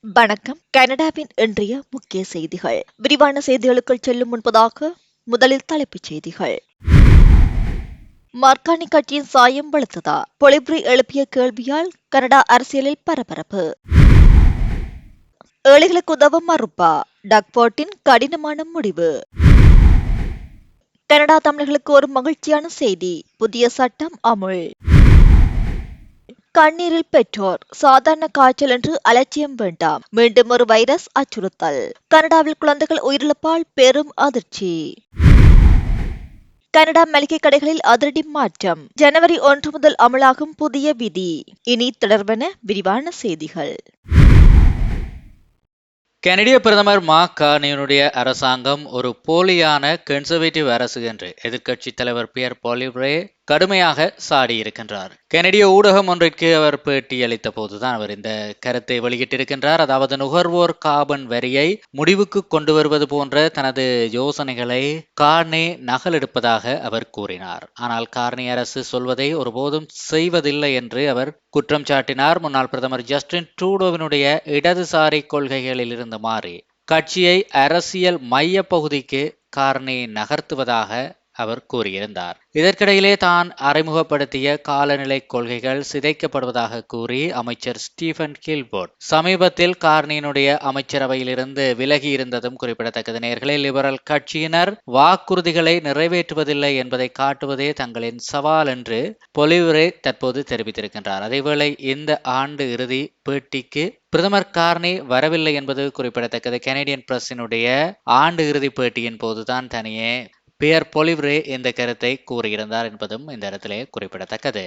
வணக்கம். கனடாவின் இன்றைய முக்கிய செய்திகள். விரிவான செய்திகளுக்குள் செல்லும் முன்பதாக முதலில் தலைப்புச் செய்திகள். மார்கானி கட்சியின் சாயம் வலுத்ததா பொலிப்ரி எழுப்பிய கேள்வியால் கனடா அரசியலில் பரபரப்பு. ஏழைகளுக்கு உதவ மறுப்பா? டக்போர்ட்டின் கடினமான முடிவு. கனடா தமிழர்களுக்கு ஒரு மகிழ்ச்சியான செய்தி. புதிய சட்டம் அமுல். கண்ணீரில் பெற்றோர் சாதாரண காய்ச்சல் என்று அலட்சியம் வேண்டாம். மீண்டும் ஒரு வைரஸ் அச்சுறுத்தல். கனடாவில் குழந்தைகள் உயிரிழப்பால் பெரும் அதிர்ச்சி. கனடா மளிகை கடைகளில் அதிரடி மாற்றம். ஜனவரி ஒன்று முதல் அமலாகும் புதிய விதி. இனி தொடர்பென விரிவான செய்திகள். கனடிய பிரதமர் மா கார்னியனுடைய அரசாங்கம் ஒரு போலியான கன்சர்வேட்டிவ் அரசு என்று எதிர்க்கட்சி தலைவர் பியர் பாலிவ்ரே கடுமையாக சாடியிருக்கின்றார் கனடிய ஊடகம் ஒன்றிற்கு அவர் பேட்டியளித்த போதுதான் அவர் இந்த கருத்தை வெளியிட்டிருக்கின்றார். அதாவது நுகர்வோர் காபன் வரியை முடிவுக்கு கொண்டு வருவது போன்ற தனது யோசனைகளை கார்னே நகலெடுப்பதாக அவர் கூறினார். ஆனால் கார்னி அரசு சொல்வதை ஒருபோதும் செய்வதில்லை என்று அவர் குற்றம் சாட்டினார். முன்னாள் பிரதமர் ஜஸ்டின் ட்ரூடோவினுடைய இடதுசாரி கொள்கைகளில் இருந்து மாறி கட்சியை அரசியல் மைய பகுதிக்கு கார்னே நகர்த்துவதாக அவர் கூறியிருந்தார். இதற்கிடையிலே தான் அறிமுகப்படுத்திய காலநிலை கொள்கைகள் சிதைக்கப்படுவதாக கூறி அமைச்சர் ஸ்டீஃபன் கில்போர்ட் சமீபத்தில் கார்னியினுடைய அமைச்சரவையிலிருந்து விலகி இருந்ததும் குறிப்பிடத்தக்கது. நேர்களை லிபரல் கட்சியினர் வாக்குறுதிகளை நிறைவேற்றுவதில்லை என்பதை காட்டுவதே தங்களின் சவால் என்று பொலிவுரே தற்போது தெரிவித்திருக்கின்றார். அதேவேளை இந்த ஆண்டு இறுதி பேட்டிக்கு பிரதமர் கார்னி வரவில்லை என்பது குறிப்பிடத்தக்கது. கனேடியன் பிரஸினுடைய ஆண்டு இறுதி பேட்டியின் போதுதான் தனியே பியர் பொலிவ்ரே இந்த கருத்தை கூறியிருந்தார் என்பதும் இந்த இடத்திலே குறிப்பிடத்தக்கது.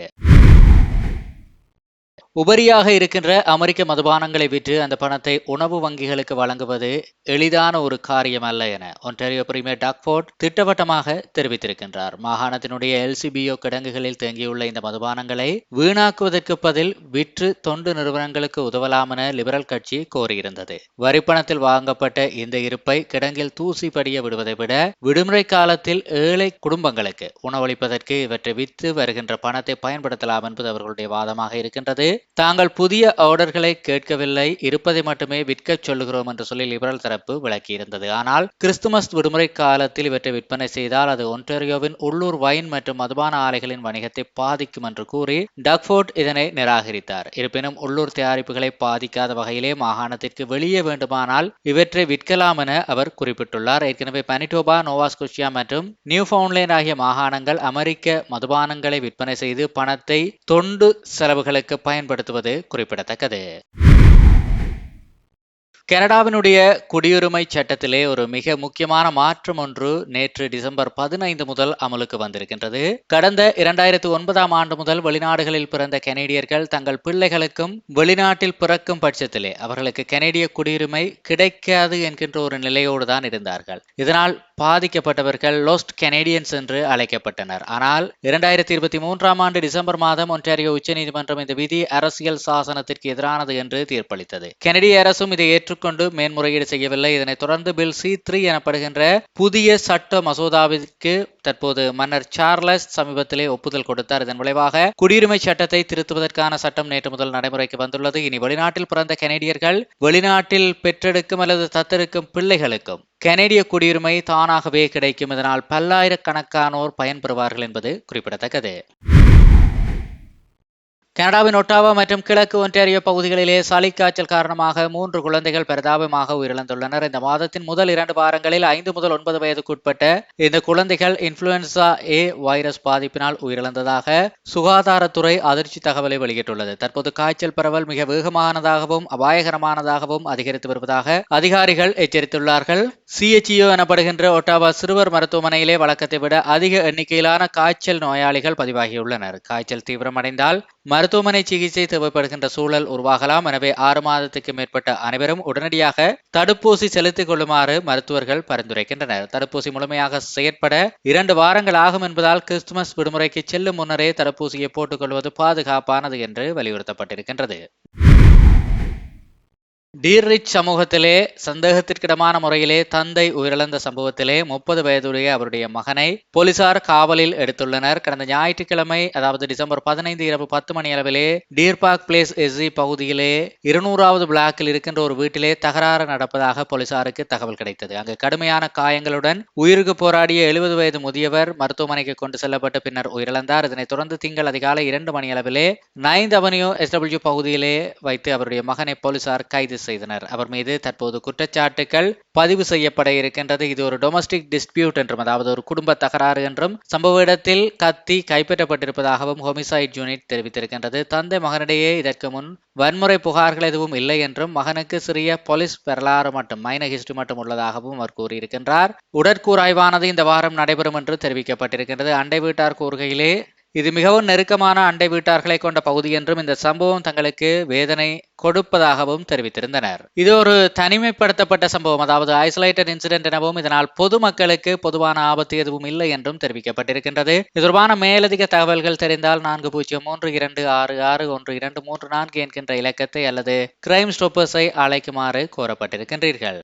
உபரியாக இருக்கின்ற அமெரிக்க மதுபானங்களை விற்று அந்த பணத்தை உணவு வங்கிகளுக்கு வழங்குவது எளிதான ஒரு காரியம் அல்ல என ஒன்டாரியோ பிரிமியர் டாக்ஃபோர்ட் திட்டவட்டமாக தெரிவித்திருக்கின்றார். மாகாணத்தினுடைய எல்சிபிஓ கிடங்குகளில் தேங்கியுள்ள இந்த மதுபானங்களை வீணாக்குவதற்கு பதில் விற்று தொண்டு நிறுவனங்களுக்கு உதவலாம் என லிபரல் கட்சி கோரியிருந்தது. வரிப்பணத்தில் வாங்கப்பட்ட இந்த இருப்பை கிடங்கில் தூசி படிய விடுவதை விட விடுமுறை காலத்தில் ஏழை குடும்பங்களுக்கு உணவளிப்பதற்கு இவற்றை விற்று வருகின்ற பணத்தை பயன்படுத்தலாம் என்பது அவர்களுடைய வாதமாக இருக்கின்றது. தாங்கள் புதிய ஆர்டர்களை கேட்கவில்லை இருப்பதை மட்டுமே விற்கச் சொல்லுகிறோம் என்று சொல்லி லிபரல் தரப்பு விளக்கியிருந்தது. ஆனால் கிறிஸ்துமஸ் விடுமுறை காலத்தில் இவற்றை விற்பனை செய்தால் அது ஒன்டாரியோவின் உள்ளூர் வைன் மற்றும் மதுபான ஆலைகளின் வணிகத்தை பாதிக்கும் என்று கூறி டக்ஃபோர்ட் இதனை நிராகரித்தார். இருப்பினும் உள்ளூர் தயாரிப்புகளை பாதிக்காத வகையிலே மாகாணத்திற்கு வெளியே வேண்டுமானால் இவற்றை விற்கலாம் என அவர் குறிப்பிட்டுள்ளார். ஏற்கனவே பனிடோபா நோவாஸ்கோஷியா மற்றும் நியூ ஃபவுண்ட்லேண்ட் ஆகிய மாகாணங்கள் அமெரிக்க மதுபானங்களை விற்பனை செய்து பணத்தை தொண்டு செலவுகளுக்கு பயன்படுத்த பயன்படுத்துவது குறிப்பிடத்தக்கது. கனடாவினுடைய குடியுரிமை சட்டத்திலே ஒரு மிக முக்கியமான மாற்றம் ஒன்று நேற்று டிசம்பர் பதினைந்து முதல் அமலுக்கு வந்திருக்கின்றது. கடந்த இரண்டாயிரத்தி ஒன்பதாம் ஆண்டு முதல் வெளிநாடுகளில் பிறந்த கனேடியர்கள் தங்கள் பிள்ளைகளுக்கும் வெளிநாட்டில் பிறக்கும் பட்சத்திலே அவர்களுக்கு கனேடிய குடியுரிமை கிடைக்காது என்கின்ற ஒரு நிலையோடு தான் இருந்தார்கள். இதனால் பாதிக்கப்பட்டவர்கள் லோஸ்ட் கெனேடியன்ஸ் என்று அழைக்கப்பட்டனர். ஆனால் இரண்டாயிரத்தி இருபத்தி மூன்றாம் ஆண்டு டிசம்பர் மாதம் ஒன்றாரியோ உச்சநீதிமன்றம் இந்த விதி அரசியல் சாசனத்திற்கு எதிரானது என்று தீர்ப்பளித்தது. கனடிய அரசும் இதை ஏற்றுக்கொண்டு மேன்முறையீடு செய்யவில்லை. இதனைத் தொடர்ந்து பில் சி த்ரீ எனப்படுகின்ற புதிய சட்ட மசோதாவிற்கு தற்போது மன்னர் சார்லஸ் சமீபத்திலே ஒப்புதல் கொடுத்தார். இதன் விளைவாக குடியுரிமை சட்டத்தை திருத்துவதற்கான சட்டம் நேற்று முதல் நடைமுறைக்கு வந்துள்ளது. இனி வெளிநாட்டில் பிறந்த கனேடியர்கள் வெளிநாட்டில் பெற்றெடுக்கும் அல்லது தத்தெடுக்கும் பிள்ளைகளுக்கும் கனேடிய குடியுரிமை தானாகவே கிடைக்கும். இதனால் பல்லாயிரக்கணக்கானோர் பயன்பெறுவார்கள் என்பது குறிப்பிடத்தக்கது. கனடாவின் ஒட்டாவா மற்றும் கிழக்கு ஒன்றாரியோ பகுதிகளிலே சளிக்காய்ச்சல் காரணமாக மூன்று குழந்தைகள் பரிதாபமாக உயிரிழந்துள்ளனர். இந்த மாதத்தின் முதல் இரண்டு வாரங்களில் ஐந்து முதல் ஒன்பது வயதுக்குட்பட்ட இந்த குழந்தைகள் இன்ஃபுளுன்சா ஏ வைரஸ் பாதிப்பினால் உயிரிழந்ததாக சுகாதாரத்துறை அதிர்ச்சி தகவலை வெளியிட்டுள்ளது. தற்போது காய்ச்சல் பரவல் மிக வேகமானதாகவும் அபாயகரமானதாகவும் அதிகரித்து வருவதாக அதிகாரிகள் எச்சரித்துள்ளார்கள். சிஎச்இஓ எனப்படுகின்ற ஒட்டாவா சிறுவர் மருத்துவமனையிலே வழக்கத்தை விட அதிக எண்ணிக்கையிலான காய்ச்சல் நோயாளிகள் பதிவாகியுள்ளனர். காய்ச்சல் தீவிரமடைந்தால் மருத்துவமனை சிகிச்சை தேவைப்படுகின்ற சூழல் உருவாகலாம். எனவே ஆறு மாதத்துக்கு மேற்பட்ட அனைவரும் உடனடியாக தடுப்பூசி செலுத்திக் கொள்ளுமாறு மருத்துவர்கள் பரிந்துரைக்கின்றனர். தடுப்பூசி முழுமையாக செயற்பட இரண்டு வாரங்கள் ஆகும் என்பதால் கிறிஸ்துமஸ் விடுமுறைக்கு செல்லும் முன்னரே தடுப்பூசியை போட்டுக் கொள்வது பாதுகாப்பானது என்று வலியுறுத்தப்பட்டிருக்கின்றது. டீர்ரிச் சமூகத்திலே சந்தேகத்திற்கிடமான முறையிலே தந்தை உயிரிழந்த சம்பவத்திலே முப்பது வயதுடைய அவருடைய மகனை போலீசார் காவலில் எடுத்துள்ளனர். கடந்த ஞாயிற்றுக்கிழமை அதாவது டிசம்பர் பதினைந்து இரவு பத்து மணி அளவிலே டீர்பாக் பிளேஸ் எஸ்இ பகுதியிலே இருநூறாவது பிளாக்கில் இருக்கின்ற ஒரு வீட்டிலே தகராறு நடப்பதாக போலீசாருக்கு தகவல் கிடைத்தது. அங்கு கடுமையான காயங்களுடன் உயிருக்கு போராடிய எழுபது வயது முதியவர் மருத்துவமனைக்கு கொண்டு செல்லப்பட்டு பின்னர் உயிரிழந்தார். இதனைத் தொடர்ந்து திங்கள் அதிகாலை இரண்டு மணி அளவிலே நைன்த் அவென்யூ எஸ்டபிள்யூ பகுதியிலே வைத்து அவருடைய மகனை போலீசார் கைது செய்தனர். அவர் மீது தற்போது குற்றச்சாட்டுகள் பதிவு செய்யப்பட இருக்கின்றது. இது ஒரு டொமஸ்டிக் டிஸ்பியூட் என்றும் அதாவது ஒரு குடும்ப தகராறு என்றும் சம்பவ இடத்தில் கத்தி கைப்பற்றப்பட்டிருப்பதாகவும் ஹோமிசைட் யூனிட் தெரிவித்திருக்கின்றது. தந்தை மகனிடையே இதற்கு முன் வன்முறை புகார்கள் எதுவும் இல்லை என்றும் மகனுக்கு சிறிய போலீஸ் வரலாறு மட்டும் மைன ஹிஸ்டரி மட்டும் உள்ளதாகவும் அவர் கூறியிருக்கின்றார். உடற்கூராய்வானது இந்த வாரம் நடைபெறும் என்று தெரிவிக்கப்பட்டிருக்கின்றது. அண்டை வீட்டார் கூறுகையிலே இது மிகவும் நெருக்கமான அண்டை வீட்டார்களை கொண்ட பகுதி என்றும் இந்த சம்பவம் தங்களுக்கு வேதனை கொடுப்பதாகவும் தெரிவித்திருந்தனர். இது ஒரு தனிமைப்படுத்தப்பட்ட சம்பவம். அதாவது ஐசோலேட்டட் இன்சிடென்ட் எனவும் இதனால் பொதுமக்களுக்கு பொதுவான ஆபத்து எதுவும் இல்லை என்றும் தெரிவிக்கப்பட்டிருக்கின்றது. இது தொடர்பான மேலதிக தகவல்கள் தெரிந்தால் நான்கு பூஜ்ஜியம் மூன்று இரண்டு ஆறு ஆறு ஒன்று இரண்டு மூன்று நான்கு என்கின்ற இலக்கத்தை அல்லது கிரைம் ஸ்டோப்பர்ஸை அழைக்குமாறு கோரப்பட்டிருக்கின்றீர்கள்.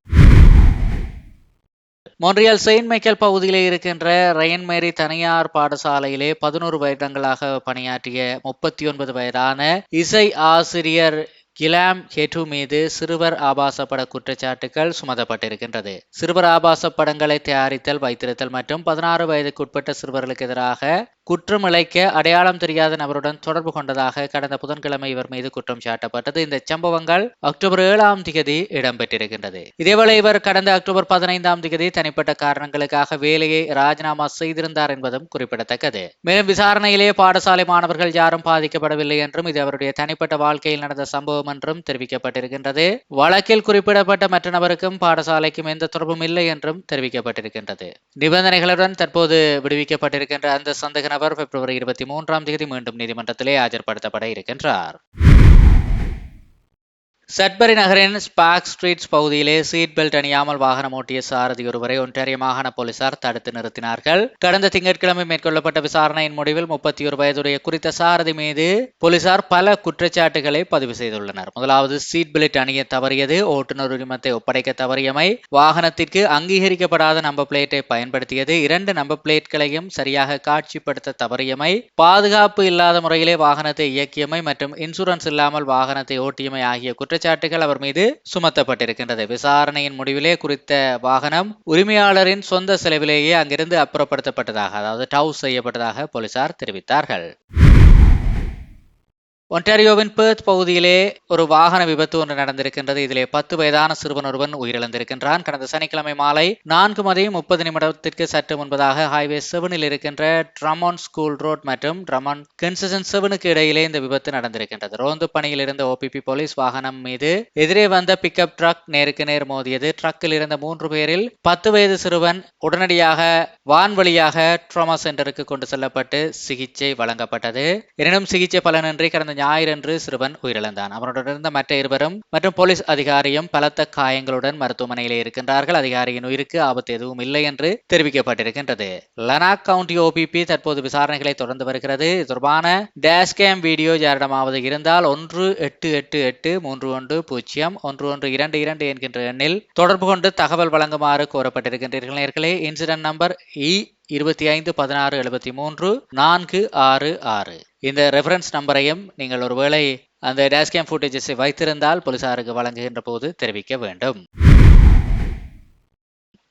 மொன்றியல் செயின்ட் மைக்கேல் பகுதியிலே இருக்கின்ற ரயன் மேரி தனியார் பாடசாலையிலே பதினோரு வருடங்களாக பணியாற்றிய முப்பத்தி ஒன்பது வயதான இசை ஆசிரியர் கிலாம் ஹெட்டு மீது சிறுவர் ஆபாச பட குற்றச்சாட்டுகள் சுமத்தப்பட்டிருக்கின்றது. சிறுவர் ஆபாச படங்களை தயாரித்தல் வைத்திருத்தல் மற்றும் பதினாறு வயதுக்குட்பட்ட சிறுவர்களுக்கு எதிராக குற்றமிழைக்க அடையாளம் தெரியாத நபருடன் தொடர்பு கொண்டதாக கடந்த புதன்கிழமை இவர் மீது குற்றம் சாட்டப்பட்டது. இந்த சம்பவங்கள் அக்டோபர் ஏழாம் திகதி இடம்பெற்றிருக்கின்றது. இதேவேளை இவர் கடந்த அக்டோபர் பதினைந்தாம் திகதி தனிப்பட்ட காரணங்களுக்காக வேலையை ராஜினாமா செய்திருந்தார் என்பதும் குறிப்பிடத்தக்கது. மேலும் விசாரணையிலே பாடசாலை மாணவர்கள் யாரும் பாதிக்கப்படவில்லை என்றும் இது அவருடைய தனிப்பட்ட வாழ்க்கையில் நடந்த சம்பவம் என்றும் தெரிவிக்கப்பட்டிருக்கின்றது. வழக்கில் குறிப்பிடப்பட்ட மற்ற நபருக்கும் பாடசாலைக்கும் எந்த தொடர்பும் இல்லை என்றும் தெரிவிக்கப்பட்டிருக்கின்றது. நிபந்தனைகளுடன் தற்போது விடுவிக்கப்பட்டிருக்கின்ற அந்த சந்தேக அவர் பிப்ரவரி இருபத்தி மூன்றாம் தேதி மீண்டும் நீதிமன்றத்திலே ஆஜர்படுத்தப்பட இருக்கின்றார். சட்பரி நகரின் ஸ்பாக் ஸ்ட்ரீட்ஸ் பகுதியிலே சீட் பெல்ட் அணியாமல் வாகனம் ஓட்டிய சாரதி ஒருவரை ஒன்றாரிய மாகாண போலீசார் தடுத்து நிறுத்தினார்கள். கடந்த திங்கட்கிழமை மேற்கொள்ளப்பட்ட விசாரணையின் முடிவில் முப்பத்தி ஒரு வயதுடைய குறித்த சாரதி மீது போலீசார் பல குற்றச்சாட்டுகளை பதிவு செய்துள்ளனர். முதலாவது சீட் பெல்ட் அணிய தவறியது ஓட்டுநர் உரிமத்தை ஒப்படைக்க தவறியமை வாகனத்திற்கு அங்கீகரிக்கப்படாத நம்பர் பிளேட்டை பயன்படுத்தியது இரண்டு நம்பர் பிளேட்களையும் சரியாக காட்சிப்படுத்த தவறியமை பாதுகாப்பு இல்லாத முறையிலே வாகனத்தை இயக்கியமை மற்றும் இன்சூரன்ஸ் இல்லாமல் வாகனத்தை ஓட்டியமை ஆகிய குற்றச்சாட்டுகள் அவர் மீது சுமத்தப்பட்டிருக்கின்றது. விசாரணையின் முடிவிலே குறித்த வாகனம் உரிமையாளரின் சொந்த செலவிலேயே அங்கிருந்து அப்புறப்படுத்தப்பட்டதாக அதாவது டவுஸ் செய்யப்பட்டதாக போலீசார் தெரிவித்தார்கள். ஒன்டாரியோவின் பேர்த் பகுதியிலே ஒரு வாகன விபத்து ஒன்று நடந்திருக்கின்றது. இதிலே பத்து வயதான சிறுவன் ஒருவன் உயிரிழந்திருக்கின்றான். கடந்த சனிக்கிழமை மாலை நான்கு மதியம் முப்பது நிமிடத்திற்கு சற்று முன்பதாக ஹைவே செவனில் இருக்கின்ற ட்ரமான் ஸ்கூல் ரோட் மற்றும் ட்ரமான் கென்சன் செவனுக்கு இடையிலே இந்த விபத்து நடந்திருக்கின்றது. ரோந்து பணியில் இருந்த ஓபிபி போலீஸ் வாகனம் மீது எதிரே வந்த பிக்கப் ட்ரக் நேருக்கு நேர் மோதியது. ட்ரக்கில் இருந்த மூன்று பேரில் பத்து வயது சிறுவன் உடனடியாக வான்வழியாக ட்ரோமா சென்டருக்கு கொண்டு செல்லப்பட்டு சிகிச்சை வழங்கப்பட்டது. எனினும் சிகிச்சை பலனின்றி கடந்த ஞாயிறன்று சிறுவன் உயிரிழந்தான். அவனுடன் இருந்த மற்ற இருவரும் மற்றும் போலீஸ் அதிகாரியும் பலத்த காயங்களுடன் மருத்துவமனையிலே இருக்கின்றார்கள். அதிகாரியின் உயிருக்கு ஆபத்து எதுவும் இல்லை என்று தெரிவிக்கப்பட்டிருக்கின்றது. லனாக் கவுண்டி ஓபிபி தற்போது விசாரணைகளை தொடர்ந்து வருகிறது. இது தொடர்பான டேஷ்கேம் வீடியோ யாரிடமாவது இருந்தால் ஒன்று எட்டு எட்டு எட்டு மூன்று ஒன்று பூஜ்ஜியம் ஒன்று ஒன்று இரண்டு இரண்டு என்கின்ற எண்ணில் தொடர்பு கொண்டு தகவல் வழங்குமாறு கோரப்பட்டிருக்கின்றீர்கள். நேர்களே இன்சிடென்ட் நம்பர் இ இருபத்தி ஐந்து பதினாறு எழுபத்தி மூன்று நான்கு ஆறு ஆறு. இந்த ரெஃபரன்ஸ் நம்பரையும் நீங்கள் ஒருவேளை அந்த டேஷ்கேம் ஃபுட்டேஜஸை வைத்திருந்தால் போலீசாருக்கு வழங்குகின்ற போது தெரிவிக்க வேண்டும்.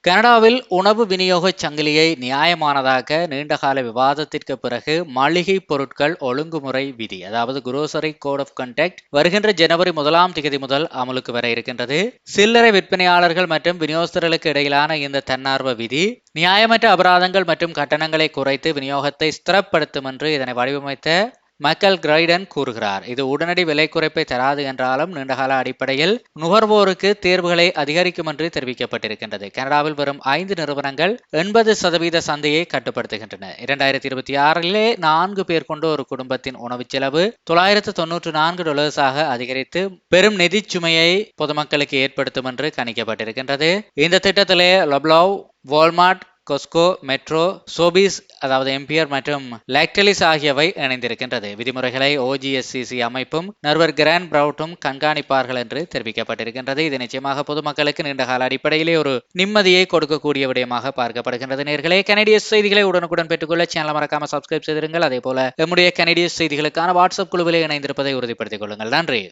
கனடாவில் உணவு விநியோக சங்கிலியை நியாயமானதாக்க நீண்டகால விவாதத்திற்கு பிறகு மளிகை பொருட்கள் ஒழுங்குமுறை விதி அதாவது குரோசரி கோட் ஆஃப் கண்டக்ட் வருகின்ற ஜனவரி முதலாம் தேதி முதல் அமலுக்கு வர இருக்கின்றது. சில்லறை விற்பனையாளர்கள் மற்றும் விநியோகஸ்தர்களுக்கு இடையிலான இந்த தன்னார்வ விதி நியாயமற்ற அபராதங்கள் மற்றும் கட்டணங்களை குறைத்து விநியோகத்தை ஸ்திரப்படுத்தும் என்று இதனை வடிவமைத்த மக்கள் கிரைடன் கூறுகிறார் இது உடனடி விலை குறைப்பை தராது என்றாலும் நீண்டகால அடிப்படையில் நுகர்வோருக்கு தேர்வுகளை அதிகரிக்கும் என்று தெரிவிக்கப்பட்டிருக்கின்றது. கனடாவில் வரும் ஐந்து நிறுவனங்கள் எண்பது சதவீத சந்தையை கட்டுப்படுத்துகின்றன. இரண்டாயிரத்தி இருபத்தி ஆறிலே நான்கு பேர் கொண்ட ஒரு குடும்பத்தின் உணவு செலவு தொள்ளாயிரத்து தொன்னூற்று நான்கு டொலர்ஸாக அதிகரித்து பெரும் நிதி சுமையை பொதுமக்களுக்கு ஏற்படுத்தும் என்று கணிக்கப்பட்டிருக்கின்றது. இந்த திட்டத்திலே Loblaw Walmart Costco Metro Sobeys அதாவது எம்பியர் மற்றும் லாக்டலிஸ் ஆகியவை இணைந்திருக்கின்றது. விதிமுறைகளை ஓஜிஎஸ்சிசி அமைப்பும் நர்வர் கிராண்ட் பிரவுட்டும் கண்காணிப்பார்கள் என்று தெரிவிக்கப்பட்டிருக்கின்றது. இது நிச்சயமாக பொதுமக்களுக்கு நீண்டகால அடிப்படையிலே ஒரு நிம்மதியை கொடுக்கக்கூடிய விடயமாக பார்க்கப்படுகின்றது. நேர்களே கனடிய செய்திகளை உடனுக்குடன் பெற்றுக்கொள்ள சேனல் மறக்காம சப்ஸ்கிரைப் செய்திருங்கள். அதே போல நம்முடைய கனடிய செய்திகளுக்கான வாட்ஸ்அப் குழுவிலே இணைந்திருப்பதை உறுதிப்படுத்திக் கொள்ளுங்கள். நன்றி.